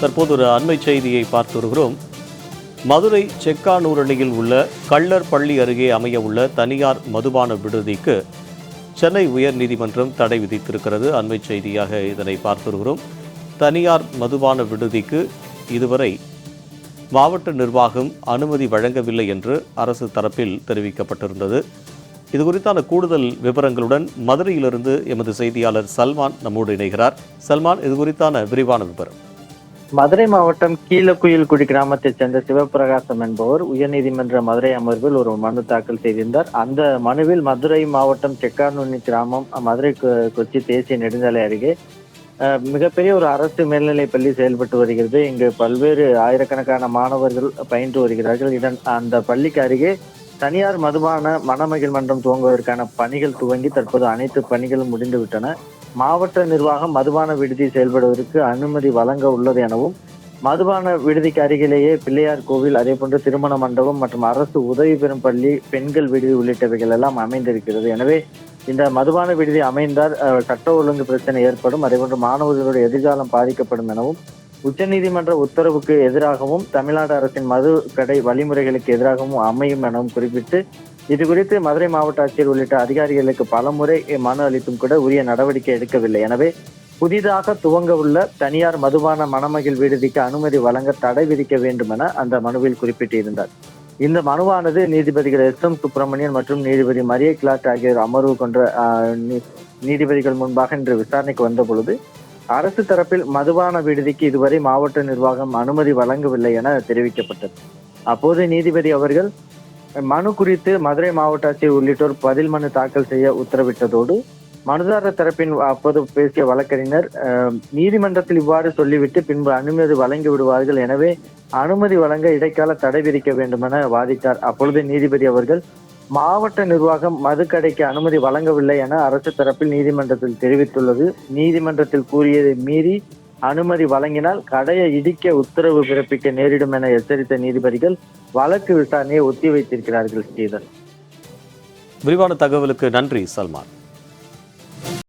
தற்போது ஒரு அண்மை செய்தியை பார்த்து வருகிறோம். மதுரை செக்கானூரணியில் உள்ள கள்ளர் பள்ளி அருகே அமைய உள்ள தனியார் மதுபான விடுதிக்கு சென்னை உயர்நீதிமன்றம் தடை விதித்திருக்கிறது. அண்மை செய்தியாக இதனை பார்த்து வருகிறோம். தனியார் மதுபான விடுதிக்கு இதுவரை மாவட்ட நிர்வாகம் அனுமதி வழங்கவில்லை என்று அரசு தரப்பில் தெரிவிக்கப்பட்டிருந்தது. இது குறித்தான கூடுதல் விவரங்களுடன் மதுரையிலிருந்து எமது செய்தியாளர் சல்மான் நம்மோடு இணைகிறார். சல்மான் இது குறித்தான விரிவான விவரம் மதுரை மாவட்டம் கீழக்குயில்குடி கிராமத்தைச் சேர்ந்த சிவபிரகாசம் என்பவர் உயர்நீதிமன்ற மதுரை அமர்வில் ஒரு மனு தாக்கல் செய்திருந்தார். அந்த மனுவில் மதுரை மாவட்டம் செக்கானூனி கிராமம் மதுரை கொச்சி தேசிய நெடுஞ்சாலை அருகே மிகப்பெரிய ஒரு அரசு மேல்நிலைப் பள்ளி செயல்பட்டு வருகிறது. இங்கு பல்வேறு ஆயிரக்கணக்கான மாணவர்கள் பயின்று வருகிறார்கள். இதன் அந்த பள்ளிக்கு அருகே தனியார் மதுபான மணமகிழ் மன்றம் துவங்குவதற்கான பணிகள் துவங்கி தற்போது அனைத்து பணிகளும் முடிந்துவிட்டன. மாவட்ட நிர்வாகம் மதுபான விடுதி செயல்படுவதற்கு அனுமதி வழங்க உள்ளது எனவும் மதுபான விடுதிக்கு அருகிலேயே பிள்ளையார் கோவில் அதே போன்று திருமண மண்டபம் மற்றும் அரசு உதவி பெறும் பள்ளி பெண்கள் விடுதி உள்ளிட்டவைகள் எல்லாம் அமைந்திருக்கிறது. எனவே இந்த மதுபான விடுதி அமைந்தால் சட்ட ஒழுங்கு பிரச்சனை ஏற்படும் அதேபோன்று மாணவர்களுடைய எதிர்காலம் பாதிக்கப்படும் எனவும் உச்சநீதிமன்ற உத்தரவுக்கு எதிராகவும் தமிழ்நாடு அரசின் மது கடை வழிமுறைகளுக்கு எதிராகவும் அமையும் எனவும் குறிப்பிட்டு இது குறித்து மதுரை மாவட்ட ஆட்சியர் உள்ளிட்ட அதிகாரிகளுக்கு பலமுறை மனு அளித்தும் கூட உரிய நடவடிக்கை எடுக்கவில்லை. எனவே புதிதாக துவங்க உள்ள தனியார் மதுபான மணமகிழ் விடுதிக்கு அனுமதி வழங்க தடை விதிக்க வேண்டும் என அந்த மனுவில் குறிப்பிட்டிருந்தார். இந்த மனுவானது நீதிபதிகள் எஸ். எம். சுப்பிரமணியன் மற்றும் நீதிபதி மரிய கிளாட் ஆகியோர் அமர்வு கொண்ட நீதிபதிகள் முன்பாக இன்று விசாரணைக்கு வந்த பொழுது அரசு தரப்பில் மதுபான விடுதிக்கு இதுவரை மாவட்ட நிர்வாகம் அனுமதி வழங்கவில்லை என தெரிவிக்கப்பட்டது. அப்போது நீதிபதி அவர்கள் மனு குறித்து மதுரை மாவட்ட ஆட்சியர் உள்ளிட்டோர் பதில் மனு தாக்கல் செய்ய உத்தரவிட்டதோடு மனுதாரர் தரப்பின் அப்போது பேசிய வழக்கறிஞர் நீதிமன்றத்தில் இவ்வாறு சொல்லிவிட்டு பின்பு அனுமதி வழங்கி விடுவார்கள் எனவே அனுமதி வழங்க இடைக்கால தடை விதிக்க வேண்டும் என வாதிட்டார். அப்பொழுது நீதிபதி அவர்கள் மாவட்ட நிர்வாகம் மதுக்கடைக்கு அனுமதி வழங்கவில்லை என அரசு தரப்பில் நீதிமன்றத்தில் தெரிவித்துள்ளது. நீதிமன்றத்தில் கூறியதை மீறி அனுமதி வழங்கினால் கடையை இடிக்க உத்தரவு பிறப்பிக்க நேரிடும் என எச்சரித்த நீதிபதிகள் வழக்கு விசாரணையை ஒத்திவைத்திருக்கிறார்கள் ஸ்ரீதர். விரிவான தகவலுக்கு நன்றி சல்மான்.